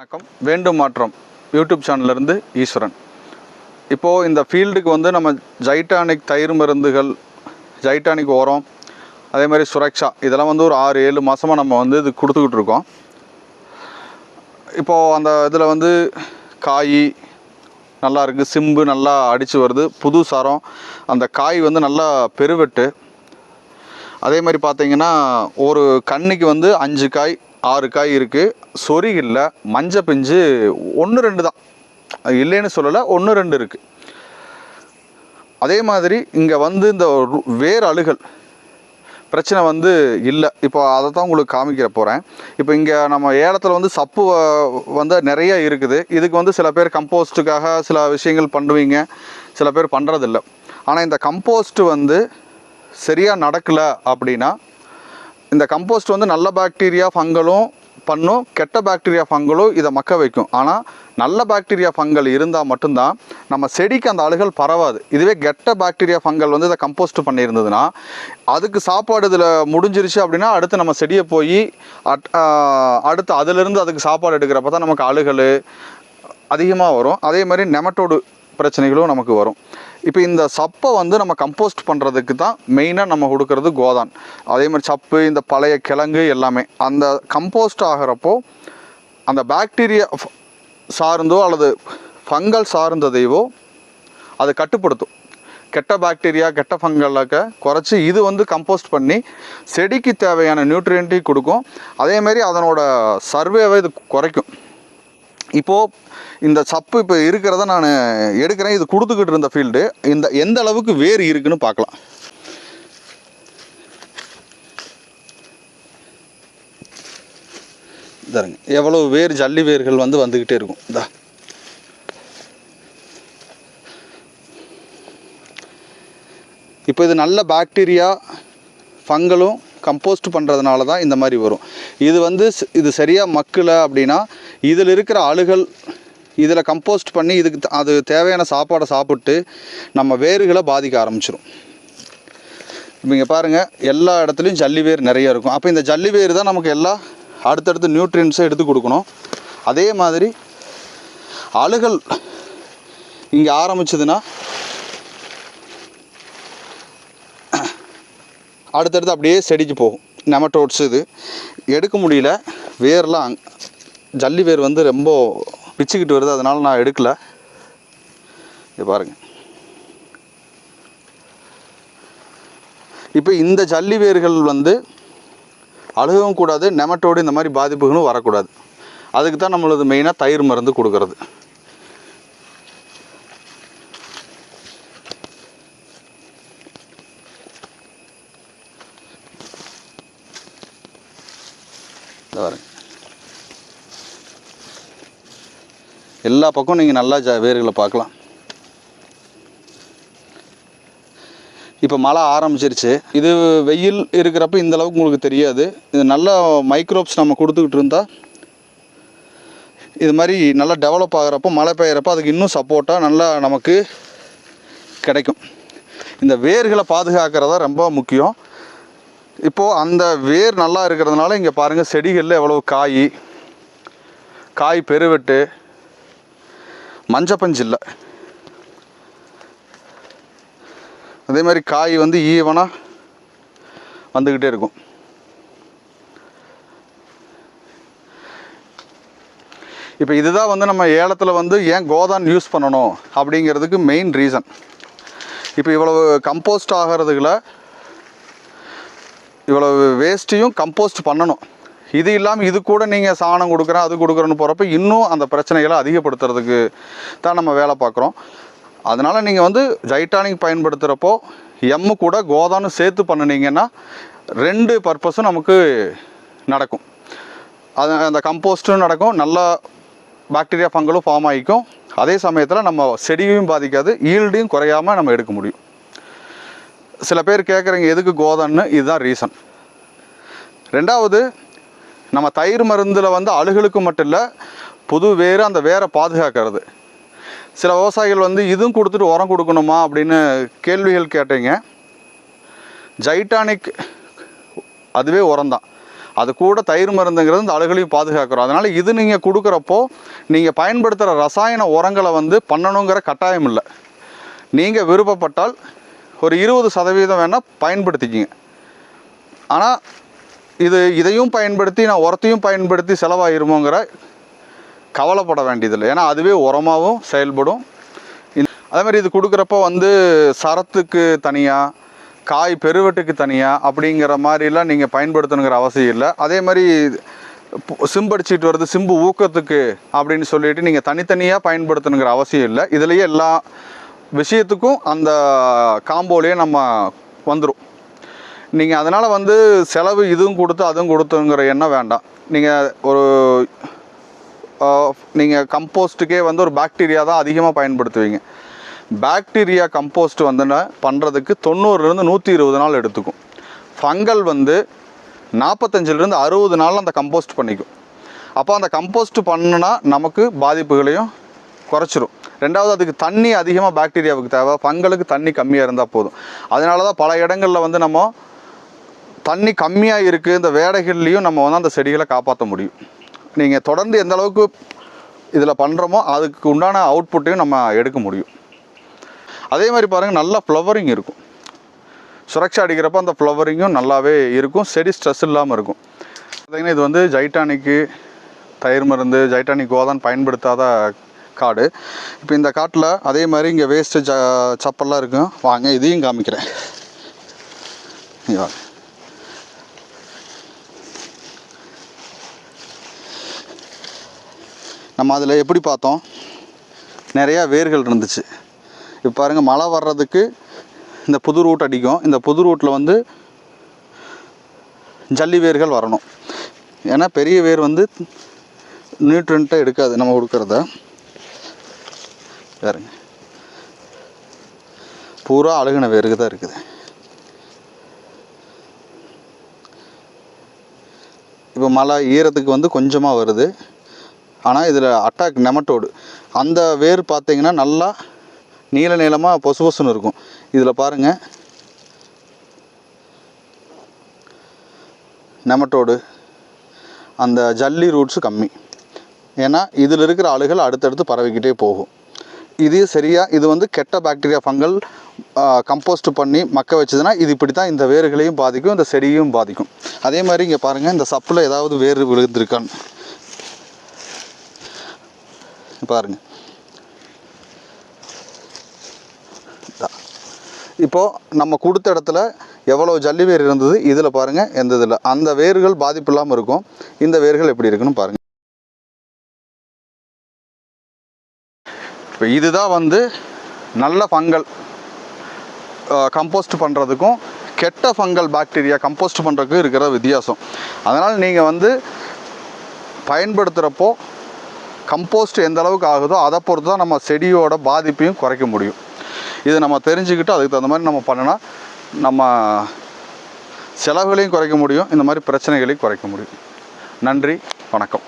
வணக்கம். வேண்டும் மாற்றம். யூடியூப் சேனல்லேருந்து ஈஸ்வரன். இப்போது இந்த ஃபீல்டுக்கு வந்து நம்ம ஜைட்டானிக் தயிர் மருந்துகள் ஜைட்டானிக் உரம் அதே மாதிரி சுரக்ஷா இதெல்லாம் வந்து ஒரு ஆறு ஏழு மாதமாக நம்ம வந்து இது கொடுத்துக்கிட்டு இருக்கோம். இப்போது அந்த இதில் வந்து காய் நல்லா இருக்குது சிம்பு நல்லா அடித்து வருது புது சாரம். அந்த காய் வந்து நல்லா பெருவெட்டு. அதே மாதிரி பார்த்தீங்கன்னா ஒரு கன்னிக்கு வந்து அஞ்சு காய் ஆறு காய் இருக்குது சொறி இல்லை மஞ்சள் பிஞ்சு ஒன்று ரெண்டு தான். அது இல்லைன்னு சொல்லலை ஒன்று ரெண்டு இருக்குது அதே மாதிரி இங்கே வந்து இந்த வேர் அழுகல் பிரச்சனை வந்து இல்லை. இப்போ அதை தான் உங்களுக்கு காமிக்கிற போகிறேன் இப்போ இங்கே நம்ம ஏலத்தில் வந்து சப்பு வ- வந்து நிறைய இருக்குது. இதுக்கு வந்து சில பேர் கம்போஸ்ட்டுக்காக சில விஷயங்கள் பண்ணுவீங்க. சில பேர் பண்ணுறதில்ல ஆனால் இந்த கம்போஸ்ட்டு வந்து சரியாக நடக்கலை அப்படின்னா இந்த கம்போஸ்ட் வந்து நல்ல பாக்டீரியா ஃபங்கலும் பண்ணும் கெட்ட பாக்டீரியா ஃபங்கலும் இதை மக்க வைக்கும். ஆனால் நல்ல பாக்டீரியா ஃபங்கல் இருந்தால் மட்டும்தான் நம்ம செடிக்கு அந்த அழுகல் பரவாது. இதுவே கெட்ட பாக்டீரியா ஃபங்கல் வந்து இதை கம்போஸ்ட் பண்ணியிருந்ததுன்னா அதுக்கு சாப்பாடு இதில் முடிஞ்சிருச்சு அப்படின்னா அடுத்து நம்ம செடியை போய் அட் அடுத்து அதிலிருந்து அதுக்கு சாப்பாடு எடுக்கிறப்ப தான் நமக்கு அழுகல் அதிகமாக வரும். அதே மாதிரி நெமட்டோடு பிரச்சனைகளும் நமக்கு வரும். இப்போ இந்த சப்பை வந்து நம்ம கம்போஸ்ட் பண்ணுறதுக்கு தான் மெயினாக நம்ம கொடுக்கறது கோதான். அதே மாதிரி சப்பு இந்த பழைய கிழங்கு எல்லாமே. அந்த கம்போஸ்ட் ஆகிறப்போ அந்த பாக்டீரியா ஃப- சார்ந்தோ அல்லது ஃபங்கல் சார்ந்ததையோ அது கட்டுப்படுத்தும். கெட்ட பாக்டீரியா கெட்ட ஃபங்கலுக்கு குறைச்சி இது வந்து கம்போஸ்ட் பண்ணி செடிக்கு தேவையான நியூட்ரியன்ட்டையும் கொடுக்கும். அதேமாரி அதனோட சர்வேவை இது குறைக்கும். இப்போது இந்த சப்பு இப்போ இருக்கிறத நான் எடுக்கிறேன். இது கொடுத்துக்கிட்டு இருந்த ஃபீல்டு இந்த எந்த அளவுக்கு வேர் இருக்குன்னு பார்க்கலாம். தருங்க எவ்வளோ வேர் ஜல்லி வேர்கள் வந்து வந்துக்கிட்டே இருக்கும். இதா இப்போ இது நல்ல பாக்டீரியா ஃபங்கலும் கம்போஸ்ட் பண்ணுறதுனால தான் இந்த மாதிரி வரும். இது வந்து இது சரியாக மக்கலை அப்படின்னா இதில் இருக்கிற அழுகல் இதில் கம்போஸ்ட் பண்ணி இதுக்கு த- அது தேவையான சாப்பாடை சாப்பிட்டு நம்ம வேர்களை பாதிக்க ஆரம்பிச்சிடும் இப்போ இங்கே பாருங்கள் எல்லா இடத்துலையும் ஜல்லி வேர் நிறைய இருக்கும். அப்போ இந்த ஜல்லி வேர் தான் நமக்கு எல்லா அடுத்தடுத்து நியூட்ரியன்ஸை எடுத்து கொடுக்கணும். அதே மாதிரி அழுகல் இங்கே ஆரம்பிச்சதுன்னா அடுத்தடுத்து அப்படியே செடிக்கு போகும். நெமட்டோட்ஸ் இது. எடுக்க முடியல வேர்லாம் அங்- ஜல்லி வேர் வந்து ரொம்ப பிச்சுக்கிட்டு வருது அதனால் நான் எடுக்கலை. இது பாருங்கள் இப்போ இந்த ஜல்லி வேர்கள் வந்து அழுகவும் கூடாது நெமட்டோடு இந்த மாதிரி பாதிப்புகளும் வரக்கூடாது. அதுக்கு தான் நம்மளது மெயினாக தயிர் மருந்து கொடுக்கறது. இந்த எல்லா பக்கம் நீங்கள் நல்லா ஜ வேர்களை பார்க்கலாம். இப்போ மழை ஆரம்பிச்சிருச்சு. இது வெயில் இருக்கிறப்ப இந்த அளவுக்கு உங்களுக்கு தெரியாது. இது நல்ல மைக்ரோப்ஸ் நம்ம கொடுத்துக்கிட்டு இருந்தால் இது மாதிரி நல்லா டெவலப் ஆகிறப்போ மழை பெய்கிறப்ப அதுக்கு இன்னும் சப்போர்ட்டாக நல்லா நமக்கு கிடைக்கும். இந்த வேர்களை பாதுகாக்கிறதா ரொம்ப முக்கியம். இப்போது அந்த வேர் நல்லா இருக்கிறதுனால இங்கே பாருங்கள் செடிகளில் எவ்வளோ காய் காய் பெருவெட்டு மஞ்சப்பஞ்சு இல்லை. அதே மாதிரி காய் வந்து ஈவனாக வந்துக்கிட்டே இருக்கும். இப்போ இதுதான் வந்து நம்ம ஏலத்தில் வந்து ஏன் கோதான் யூஸ் பண்ணணும் அப்படிங்கிறதுக்கு மெயின் ரீசன் இப்போ இவ்வளவு கம்போஸ்ட் ஆகிறதுக்குள்ள இவ்வளவு வேஸ்ட்டையும் கம்போஸ்ட் பண்ணணும். இது இல்லாமல் இது கூட நீங்கள் சாணம் கொடுக்குறேன் அது கொடுக்குறேன்னு போகிறப்ப இன்னும் அந்த பிரச்சனைகளை அதிகப்படுத்துறதுக்கு தான் நம்ம வேலை பார்க்குறோம். அதனால் நீங்கள் வந்து ஜைட்டானிக் பயன்படுத்துகிறப்போ எம்மு கூட கோதானு சேர்த்து பண்ணுனீங்கன்னா ரெண்டு பர்பஸும் நமக்கு நடக்கும். அது அந்த கம்போஸ்ட்டும் நடக்கும் நல்ல பாக்டீரியா ஃபங்கலும் ஃபார்ம் ஆகிக்கும். அதே சமயத்தில் நம்ம செடியையும் பாதிக்காது ஈல்டையும் குறையாமல் நம்ம எடுக்க முடியும். சில பேர் கேட்குறீங்க எதுக்கு கோதான்னு? இதுதான் ரீசன். ரெண்டாவது நம்ம தயிர் மருந்தில் வந்து அழுகலுக்கு மட்டும் இல்லை புது வேறு அந்த வேரை பாதுகாக்கிறது. சில விவசாயிகள் வந்து இதுவும் கொடுத்துட்டு உரம் கொடுக்கணுமா? அப்படின்னு கேள்விகள் கேட்டீங்க. ஜைட்டானிக் அதுவே உரம் தான். அது கூட தயிர் மருந்துங்கிறது இந்த அழுகலையும் பாதுகாக்கிறோம். அதனால் இது நீங்கள் கொடுக்குறப்போ நீங்கள் பயன்படுத்துகிற ரசாயன உரங்களை வந்து பண்ணணுங்கிற கட்டாயம் இல்லை. நீங்கள் விருப்பப்பட்டால் ஒரு இருபது சதவீதம் வேணால் பயன்படுத்திக்கிங்க. ஆனால் இது இதையும் பயன்படுத்தி நான் உரத்தையும் பயன்படுத்தி செலவாயிருமோங்கிற கவலைப்பட வேண்டியதில்லை. ஏன்னா அதுவே உரமாகவும் செயல்படும். அதே மாதிரி இது கொடுக்குறப்ப வந்து சரத்துக்கு தனியாக காய் பெருவெட்டுக்கு தனியாக அப்படிங்கிற மாதிரிலாம் நீங்கள் பயன்படுத்தணுங்கிற அவசியம் இல்லை. அதே மாதிரி சிம்படிச்சிட்டு சிம்பு அடிச்சிட்டு வருது சிம்பு ஊக்கத்துக்கு அப்படின்னு சொல்லிட்டு நீங்கள் தனித்தனியாக பயன்படுத்தணுங்கிற அவசியம் இல்லை. இதுலேயே எல்லா விஷயத்துக்கும் அந்த காம்போலேயே நம்ம வந்துடும் நீங்கள் அதனால் வந்து செலவு இதுவும் கொடுத்து அதுவும் கொடுத்துங்கிற எண்ணம் வேண்டாம். நீங்கள் ஒரு நீங்கள் கம்போஸ்ட்டுக்கே வந்து ஒரு பாக்டீரியா தான் அதிகமாக பயன்படுத்துவீங்க. பாக்டீரியா கம்போஸ்ட் வந்து பண்ணுறதுக்கு தொண்ணூறுலேருந்து நூற்றி இருபது நாள் எடுத்துக்கும். ஃபங்கல் வந்து நாற்பத்தஞ்சிலேருந்து அறுபது நாள் அந்த கம்போஸ்ட் பண்ணிக்கும். அப்போ அந்த கம்போஸ்ட் பண்ணுனா நமக்கு பாதிப்புகளையும் குறைச்சிரும். ரெண்டாவது அதுக்கு தண்ணி அதிகமாக பாக்டீரியாவுக்கு தேவை. ஃபங்களுக்கு தண்ணி கம்மியாக இருந்தால் போதும். அதனால தான் பல இடங்களில் வந்து நம்ம தண்ணி கம்மியாக இருக்குது இந்த வேடைகள்லேயும் நம்ம வந்து அந்த செடிகளை காப்பாற்ற முடியும். நீங்கள் தொடர்ந்து எந்த அளவுக்கு இதில் பண்ணுறோமோ அதுக்கு உண்டான அவுட்புட்டையும் நம்ம எடுக்க முடியும். அதே மாதிரி பாருங்கள் நல்ல ஃப்ளவரிங் இருக்கும். சுரக்ஷா அடிக்கிறப்ப அந்த ஃப்ளவரிங்கும் நல்லாவே இருக்கும் செடி ஸ்ட்ரெஸ் இல்லாமல் இருக்கும். பார்த்தீங்கன்னா இது வந்து ஜைட்டானிக்கு தயிர் மருந்து ஜைட்டானிக் கோதான் பயன்படுத்தாத காடு. இப்போ இந்த காட்டில் அதே மாதிரி இங்கே வேஸ்ட்டு ஜ சப்பல்லாம் இருக்கும் வாங்க இதையும் காமிக்கிறேன். இங்க வாங்க. நம்ம அதில் எப்படி பார்த்தோம்? நிறையா வேர்கள் இருந்துச்சு. இப்போ பாருங்கள் மழை வர்றதுக்கு இந்த புது ரூட் அடிக்கும். இந்த புது ரூட்டில் வந்து ஜல்லி வேர்கள் வரணும். ஏன்னா பெரிய வேர் வந்து நியூட்ரண்ட்டை எடுக்காது நம்ம கொடுக்குறத. பாருங்க. பூரா அழுகின வேருக்கு தான் இருக்குது. இப்போ மழை ஈரத்துக்கு வந்து கொஞ்சமாக வருது. ஆனால் இதில் அட்டாக் நெமட்டோடு அந்த வேர் பார்த்தீங்கன்னா நல்லா நீல நீளமாக பொசு பொசுன்னு இருக்கும். இதில் பாருங்கள் நெமட்டோடு அந்த ஜல்லி ரூட்ஸு கம்மி. ஏன்னா இதில் இருக்கிற ஆளுகள் அடுத்தடுத்து பரவிக்கிட்டே போகும். இது சரியாக இது வந்து கெட்ட பாக்டீரியா ஃபங்கல் கம்போஸ்ட் பண்ணி மக்க வச்சதுன்னா இது இப்படி தான் இந்த வேர்களையும் பாதிக்கும் இந்த செடியும் பாதிக்கும். அதே மாதிரி இங்கே பாருங்கள் இந்த சப்பில் ஏதாவது வேர் விழுந்திருக்கான்னு. பாருங்க இப்போது நம்ம கொடுத்த இடத்துல எவ்வளோ ஜல்லி வேர் இருந்தது இதில் பாருங்கள் எந்த இதில் அந்த வேர்கள் பாதிப்பு இல்லாமல் இருக்கும் இந்த வேர்கள் எப்படி இருக்குன்னு பாருங்கள் இப்போ இதுதான் வந்து நல்ல ஃபங்கல் கம்போஸ்ட் பண்ணுறதுக்கும் கெட்ட ஃபங்கல் பாக்டீரியா கம்போஸ்ட் பண்ணுறதுக்கும் இருக்கிற வித்தியாசம் அதனால் நீங்கள் வந்து பயன்படுத்துகிறப்போ கம்போஸ்ட் எந்த அளவுக்கு ஆகுதோ அதை பொறுத்து தான் நம்ம செடியோட பாதிப்பையும் குறைக்க முடியும். இது நம்ம தெரிஞ்சுக்கிட்டு அதுக்கு தகுந்த மாதிரி நம்ம பண்ணினா நம்ம செலவுகளையும் குறைக்க முடியும் இந்த மாதிரி பிரச்சனைகளையும் குறைக்க முடியும். நன்றி வணக்கம்.